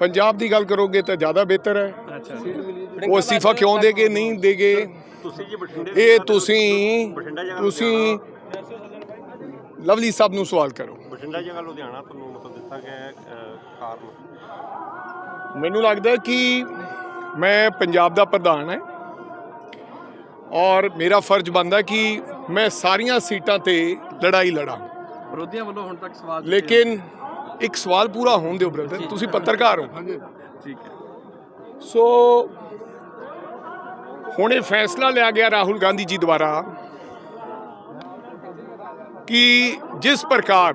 ਪੰਜਾਬ ਦੀ ਗੱਲ ਕਰੋਗੇ ਤਾਂ ਜ਼ਿਆਦਾ ਬਿਹਤਰ ਹੈ। ਉਹ ਅਸਤੀਫਾ ਕਿਉਂ ਦੇਗੇ ਨਹੀਂ ਦੇਗੇ? ਤੁਸੀਂ ਜੀ ਬਠਿੰਡੇ ਇਹ ਤੁਸੀਂ ਤੁਸੀਂ ਲਵਲੀ ਸਾਹਿਬ ਨੂੰ ਸਵਾਲ ਕਰੋ। ਬਠਿੰਡਾ ਜਗ੍ਹਾ ਲੁਧਿਆਣਾ ਤੁਹਾਨੂੰ ਮਤਲਬ ਦਿੱਤਾ ਗਿਆ ਕਾਰਨ। ਮੈਨੂੰ ਲੱਗਦਾ ਕਿ ਮੈਂ ਪੰਜਾਬ ਦਾ ਪ੍ਰਧਾਨ ਹੈ ਔਰ ਮੇਰਾ ਫਰਜ਼ ਬਣਦਾ ਕਿ ਮੈਂ ਸਾਰੀਆਂ ਸੀਟਾਂ ਤੇ ਲੜਾਈ ਲੜਾਂ। ਵਿਰੋਧੀਆਂ ਵੱਲੋਂ ਹੁਣ ਤੱਕ ਸਵਾਲ ਲੇਕਿਨ ਇੱਕ ਸਵਾਲ ਪੂਰਾ ਹੋਣ ਦਿਓ ਬ੍ਰਦਰ ਤੁਸੀਂ ਪੱਤਰਕਾਰ ਹੋ। ਠੀਕ ਹੈ। ਸੋ ਹੁਣ ਇਹ ਫੈਸਲਾ ਲਿਆ ਗਿਆ ਰਾਹੁਲ ਗਾਂਧੀ ਜੀ ਦੁਆਰਾ ਕਿ ਜਿਸ ਪ੍ਰਕਾਰ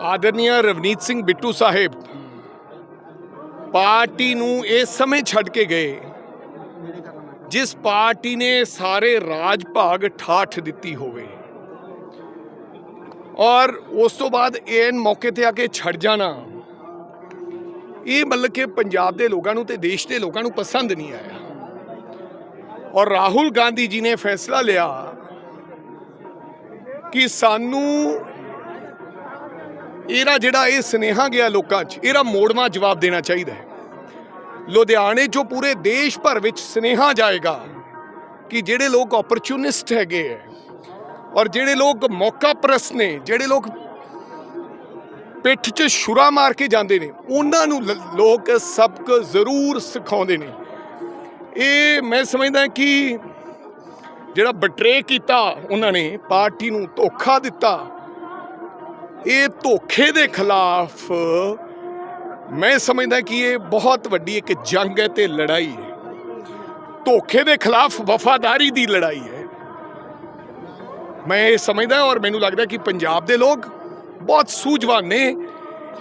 ਆਦਰਨੀय ਰਵਨੀਤ ਸਿੰਘ ਬਿੱਟੂ ਸਾਹਿਬ ਪਾਰਟੀ ਨੂੰ ਇਸ ਸਮੇਂ ਛੱਡ ਕੇ ਗਏ ਜਿਸ ਪਾਰਟੀ ਨੇ ਸਾਰੇ ਰਾਜ ਭਾਗ ਠਾਠ ਦਿੱਤੀ ਹੋਵੇ। ਔਰ ਉਸ ਤੋਂ ਬਾਅਦ ਐਨ ਮੌਕੇ ਤੇ ਆ ਕੇ ਛੱਡ ਜਾਣਾ। ਇਹ ਮਤਲਬ ਕਿ ਪੰਜਾਬ ਦੇ ਲੋਕਾਂ ਨੂੰ ਤੇ ਦੇਸ਼ ਦੇ ਲੋਕਾਂ ਨੂੰ ਪਸੰਦ ਨਹੀਂ ਆਇਆ। ਔਰ ਰਾਹੁਲ ਗਾਂਧੀ ਜੀ ਨੇ ਫੈਸਲਾ ਲਿਆ ਕਿ ਸਾਨੂੰ ਇਹਦਾ ਜਿਹੜਾ ਇਹ ਸੁਨੇਹਾ ਗਿਆ ਲੋਕਾਂ 'ਚ, ਇਹਦਾ ਮੋੜਵਾ ਜਵਾਬ ਦੇਣਾ ਚਾਹੀਦਾ ਹੈ। ਲੁਧਿਆਣੇ 'ਚੋਂ ਪੂਰੇ ਦੇਸ਼ ਭਰ ਵਿੱਚ ਸੁਨੇਹਾ ਜਾਏਗਾ ਕਿ ਜਿਹੜੇ ਲੋਕ ਓਪਰਚੁਨਿਸਟ ਹੈਗੇ ਹੈ ਔਰ ਜਿਹੜੇ ਲੋਕ ਮੌਕਾ ਪ੍ਰਸਤ ਨੇ, ਜਿਹੜੇ ਲੋਕ ਪਿੱਠ 'ਚ ਛੁਰਾ ਮਾਰ ਕੇ ਜਾਂਦੇ ਨੇ, ਉਹਨਾਂ ਨੂੰ ਲ- ਲੋਕ ਸਬਕ ਜ਼ਰੂਰ ਸਿਖਾਉਂਦੇ ਨੇ। ਇਹ ਮੈਂ ਸਮਝਦਾ ਕਿ ਜਿਹੜਾ ਬਟਰੇ ਕੀਤਾ ਉਹਨਾਂ ਨੇ, ਪਾਰਟੀ ਨੂੰ ਧੋਖਾ ਦਿੱਤਾ, ਇਹ ਧੋਖੇ ਦੇ ਖਿਲਾਫ ਮੈਂ ਸਮਝਦਾ ਕਿ ਇਹ ਬਹੁਤ ਵੱਡੀ ਇੱਕ ਜੰਗ ਹੈ ਤੇ ਲੜਾਈ ਹੈ। ਧੋਖੇ ਦੇ ਖਿਲਾਫ ਵਫਾਦਾਰੀ ਦੀ ਲੜਾਈ ਹੈ। ਮੈਂ ਇਹ ਸਮਝਦਾ ਔਰ ਮੈਨੂੰ ਲੱਗਦਾ ਕਿ ਪੰਜਾਬ ਦੇ ਲੋਕ ਬਹੁਤ ਸੂਝਵਾਨ ਨੇ।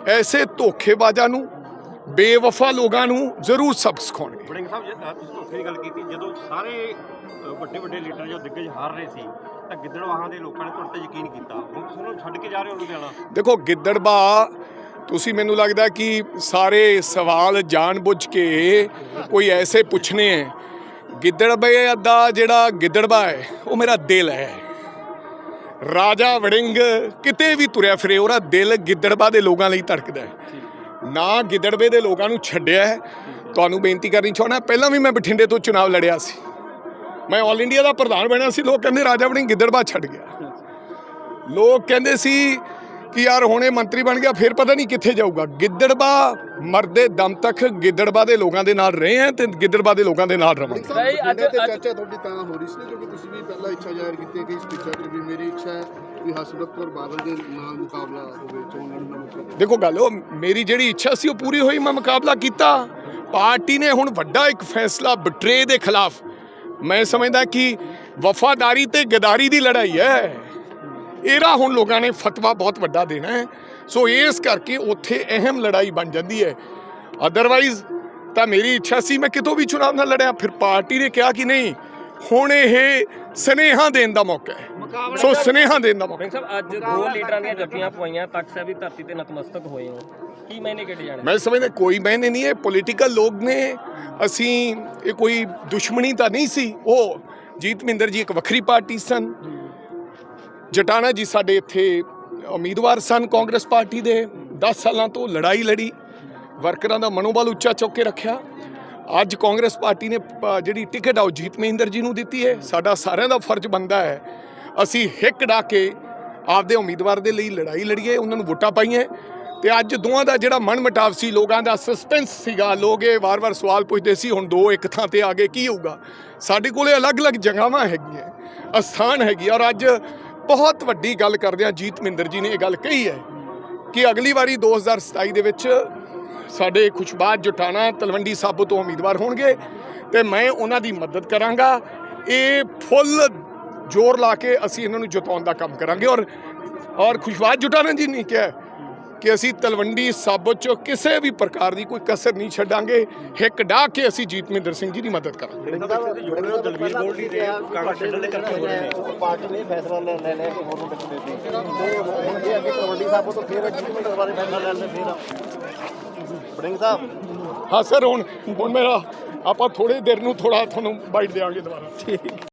ਐਸੇ ਧੋਖੇਬਾਜ਼ਾਂ ਨੂੰ ਬੇਵਫਾ ਲੋਕਾਂ ਨੂੰ ਜ਼ਰੂਰ ਸਬਕ ਸਿਖਾਉਣਗੇ। ਬੜਿੰਗ ਸਾਹਿਬ ਜੇ ਤੁਸੀਂ ਧੋਖੇ ਦੀ ਗੱਲ ਕੀਤੀ ਜਦੋਂ ਸਾਰੇ ਵੱਡੇ ਵੱਡੇ ਲੀਡਰ ਜੋ ਦਿੱਗਜ ਹਾਰ ਰਹੇ ਸੀ ਤਾਂ ਗਿੱਦੜਵਾਹਾਂ ਦੇ ਲੋਕਾਂ ਨੇ ਤੁਹਾਡੇ ਤੇ ਯਕੀਨ ਕੀਤਾ। ਹੁਣ ਤੁਸੀਂ ਉਹਨਾਂ ਛੱਡ ਕੇ ਜਾ ਰਹੇ ਹੋ ਲੁਧਿਆਣਾ? ਦੇਖੋ ਗਿੱਦੜਬਾ ਤੁਸੀਂ ਮੈਨੂੰ ਲੱਗਦਾ ਕਿ ਸਾਰੇ ਸਵਾਲ ਜਾਣਬੁੱਝ ਕੇ ਕੋਈ ਐਸੇ ਪੁੱਛਨੇ ਹੈ ਗਿੱਦੜਬੇ ਦਾ ਜਿਹੜਾ ਗਿੱਦੜਬਾ ਹੈ ਉਹ ਮੇਰਾ ਦਿਲ ਹੈ। ਰਾਜਾ ਵੜਿੰਗ ਕਿਤੇ ਵੀ ਤੁਰਿਆ ਫਿਰੇ, ਉਹਦਾ ਦਿਲ ਗਿੱਦੜਬਾ ਦੇ ਲੋਕਾਂ ਲਈ ਧੜਕਦਾ ਹੈ। ਨਾ ਗਿੱਦੜਬੇ ਦੇ ਲੋਕਾਂ ਨੂੰ ਛੱਡਿਆ ਹੈ। ਤੁਹਾਨੂੰ ਬੇਨਤੀ ਕਰਨੀ ਚਾਹੁੰਦਾ, ਪਹਿਲਾਂ ਵੀ ਮੈਂ ਬਠਿੰਡੇ ਤੋਂ ਚੁਣਾਵ ਲੜਿਆ ਸੀ। ਮੈਂ ਆਲ ਇੰਡੀਆ ਦਾ ਪ੍ਰਧਾਨ ਬਣਿਆ ਸੀ, ਲੋਕ ਕਹਿੰਦੇ ਰਾਜਾ ਵੜਿੰਗ ਗਿੱਦੜਬਾ ਛੱਡ ਗਿਆ। ਲੋਕ ਕਹਿੰਦੇ ਸੀ ਕਿ ਯਾਰ ਹੁਣੇ ਮੰਤਰੀ ਬਣ ਗਿਆ ਫਿਰ ਪਤਾ ਨਹੀਂ ਕਿੱਥੇ ਜਾਊਗਾ। ਗਿੱਦੜਬਾ ਮਰਦੇ ਦਮ ਤੱਕ ਗਿੱਦੜਬਾ ਦੇ ਲੋਕਾਂ ਦੇ ਨਾਲ ਰਹੇ ਆ ਤੇ ਗਿੱਦੜਬਾ ਦੇ ਲੋਕਾਂ ਦੇ ਨਾਲ ਰਵਾਂਗੇ। ਨਹੀਂ ਅੱਜ ਤੇ ਚਰਚਾ ਤੁਹਾਡੀ ਤਾਂ ਹੋ ਰਹੀ ਸੀ ਕਿਉਂਕਿ ਤੁਸੀਂ ਵੀ ਪਹਿਲਾਂ ਇੱਛਾ ਜ਼ਾਹਿਰ ਕੀਤੀ ਕਿ ਇਸ ਪਿੱਛੇ ਤੇ ਵੀ ਮੇਰੀ ਇੱਛਾ ਹੈ ਵੀ ਹਰਸਿਮਰਤ ਕੌਰ ਬਾਦਲ ਦੇ ਨਾਲ ਮੁਕਾਬਲਾ ਹੋਵੇ ਚੋਣ ਲੜਨ ਦਾ ਮਤਲਬ ਦੇਖੋ ਗੱਲ ਉਹ ਮੇਰੀ ਜਿਹੜੀ ਇੱਛਾ ਸੀ ਉਹ ਪੂਰੀ ਹੋਈ ਮੈਂ ਮੁਕਾਬਲਾ ਕੀਤਾ। ਪਾਰਟੀ ਨੇ ਹੁਣ ਵੱਡਾ ਇੱਕ ਫੈਸਲਾ ਬਟਰੇ ਦੇ ਖਿਲਾਫ। ਮੈਂ ਸਮਝਦਾ ਕਿ ਵਫਾਦਾਰੀ ਤੇ ਗਦਾਰੀ ਦੀ ਲੜਾਈ ਹੈ। ਇਹਦਾ ਹੁਣ ਲੋਕਾਂ ਨੇ ਫਤਵਾ ਬਹੁਤ ਵੱਡਾ ਦੇਣਾ ਹੈ। ਸੋ ਇਸ ਕਰਕੇ ਉੱਥੇ ਅਹਿਮ ਲੜਾਈ ਬਣ ਜਾਂਦੀ ਹੈ। ਅਦਰਵਾਈਜ਼ ਤਾਂ ਮੇਰੀ ਇੱਛਾ ਸੀ ਮੈਂ ਕਿਤੋਂ ਵੀ ਚੁਣਾਵ ਨਾ ਲੜਿਆ ਫਿਰ ਪਾਰਟੀ ਨੇ ਕਿਹਾ ਕਿ ਨਹੀਂ ਹੁਣ ਇਹ ਸਨੇਹਾ ਦੇਣ ਦਾ ਮੌਕਾ ਹੈ। ਸੋ ਸਨੇਹਾ ਦੇਣ ਦਾ ਮੌਕਾ ਸਿੰਘ ਸਾਹਿਬ ਅੱਜ ਦੋ ਲੀਡਰਾਂ ਦੀਆਂ ਜੱਫੀਆਂ ਪਵਾਈਆਂ ਤਖਤ ਸਾਹਿਬ ਦੀ ਧਰਤੀ ਤੇ ਨਤਮਸਤਕ ਹੋਏ ਹੋ। ਕੀ ਮੈਨੇ ਕਿਹੜੇ ਜਾਣੇ? ਮੈਂ ਸਮਝਦਾ ਕੋਈ ਮੈਨੇ ਨਹੀਂ ਹੈ। ਪੋਲੀਟੀਕਲ ਲੋਕ ਨੇ ਅਸੀਂ ਇਹ ਕੋਈ ਦੁਸ਼ਮਣੀ ਤਾਂ ਨਹੀਂ ਸੀ। ਉਹ ਜੀਤ ਮਹਿੰਦਰ ਜੀ ਇੱਕ ਵੱਖਰੀ ਪਾਰਟੀ ਸਨ। ਜਟਾਣਾ ਜੀ ਸਾਡੇ ਇੱਥੇ ਉਮੀਦਵਾਰ ਸਨ, ਕਾਂਗਰਸ ਪਾਰਟੀ ਦੇ। 10 ਸਾਲਾਂ ਤੋਂ ਲੜਾਈ ਲੜੀ, ਵਰਕਰਾਂ ਦਾ ਮਨੋਬਲ ਉੱਚਾ ਚੁੱਕ ਕੇ ਰੱਖਿਆ। ਅੱਜ ਕਾਂਗਰਸ ਪਾਰਟੀ ਨੇ ਜਿਹੜੀ ਟਿਕਟ ਆ ਉਹ ਜੀਤ ਮਹਿੰਦਰ ਜੀ ਨੂੰ ਦਿੱਤੀ ਹੈ। ਸਾਡਾ ਸਾਰਿਆਂ ਦਾ ਫਰਜ਼ ਬਣਦਾ ਹੈ, ਅਸੀਂ ਹਿੱਕ ਡਾ ਕੇ ਆਪਦੇ ਉਮੀਦਵਾਰ ਦੇ ਲਈ ਲੜਾਈ ਲੜੀਏ, ਉਹਨਾਂ ਨੂੰ ਵੋਟਾਂ ਪਾਈਆਂ। ਤੇ ਅੱਜ ਦੋਵਾਂ ਦਾ ਜਿਹੜਾ ਮਨ ਮਟਾਵ ਸੀ, ਲੋਕਾਂ ਦਾ ਸਸਪੈਂਸ ਸੀਗਾ। ਲੋਕ ਇਹ ਵਾਰ-ਵਾਰ ਸਵਾਲ ਪੁੱਛਦੇ ਸੀ, ਹੁਣ ਦੋ ਇੱਕ ਥਾਂ ਤੇ ਆ ਗਏ, ਕੀ ਹੋਊਗਾ? ਸਾਡੇ ਕੋਲੇ ਅਲੱਗ-ਅਲੱਗ ਜਗ੍ਹਾਵਾਂ ਹੈਗੀਆਂ, ਅਸਥਾਨ ਹੈਗੀ ਔਰ ਅੱਜ ਬਹੁਤ ਵੱਡੀ ਗੱਲ ਕਰਦੇ ਆ ਜੀਤ ਮਹਿੰਦਰ ਜੀ ਨੇ ਇਹ ਗੱਲ ਕਹੀ ਹੈ ਕਿ ਅਗਲੀ ਵਾਰੀ 2027 ਦੇ ਵਿੱਚ ਸਾਡੇ ਖੁਸ਼ਬਾਦ ਜੁਟਾਣਾ ਤਲਵੰਡੀ ਸਾਬੋ ਤੋਂ ਉਮੀਦਵਾਰ ਹੋਣਗੇ ਤੇ ਮੈਂ ਉਹਨਾਂ ਦੀ ਮਦਦ ਕਰਾਂਗਾ। ਇਹ ਫੁੱਲ ਜ਼ੋਰ ਲਾ ਕੇ ਅਸੀਂ ਇਹਨਾਂ ਨੂੰ ਜਿਤਾਉਣ ਦਾ ਕੰਮ ਕਰਾਂਗੇ ਔਰ ਔਰ ਖੁਸ਼ਬਾਦ ਜੁਟਾਣਾ ਜੀ ਨੇ ਕਿਹਾ ਕਿ ਅਸੀਂ ਤਲਵੰਡੀ ਸਾਬੋ ਚੋਂ ਕਿਸੇ ਵੀ ਪ੍ਰਕਾਰ ਦੀ ਕੋਈ ਕਸਰ ਨਹੀਂ ਛੱਡਾਂਗੇ। ਹਿੱਕ ਡਾ ਕੇ ਅਸੀਂ ਜੀਤ ਮਹਿੰਦਰ ਸਿੰਘ ਜੀ ਦੀ ਮਦਦ ਕਰਾਂਗੇ। ਹੋ ਦਲਵੀਰ ਗੋਲਡੀ ਦੇ ਕਾਂਗਰਸ ਛੱਡਣ ਦੇ ਕਰਕੇ ਹੋ ਰਹੇ ਨੇ। ਪਾਰਟੀ ਨੇ ਫੈਸਲਾ ਲੈ ਲੈ ਲਿਆ ਕਿ ਹੋਰ ਨੂੰ ਟਿਕਟ ਦੇਣੀ ਤੇ ਹੁਣ ਜੇ ਅੱਗੇ ਕਬੱਡੀ ਸਾਹਿਬ ਤੋਂ ਫੇਰ ਐਗਜ਼ੀਕਿਊਟਿਵ ਬਾਰੇ ਫੈਸਲਾ ਲੈ ਲੈ ਫੇਰ ਬੜਿੰਗ ਸਾਹਿਬ। ਹਾਂ ਸਰ ਹੁਣ ਹੁਣ ਮੇਰਾ ਆਪਾਂ ਥੋੜੇ ਦੇਰ ਨੂੰ ਥੋੜਾ ਤੁਹਾਨੂੰ ਬਾਈਟ ਦੇਵਾਂਗੇ ਦੁਬਾਰਾ।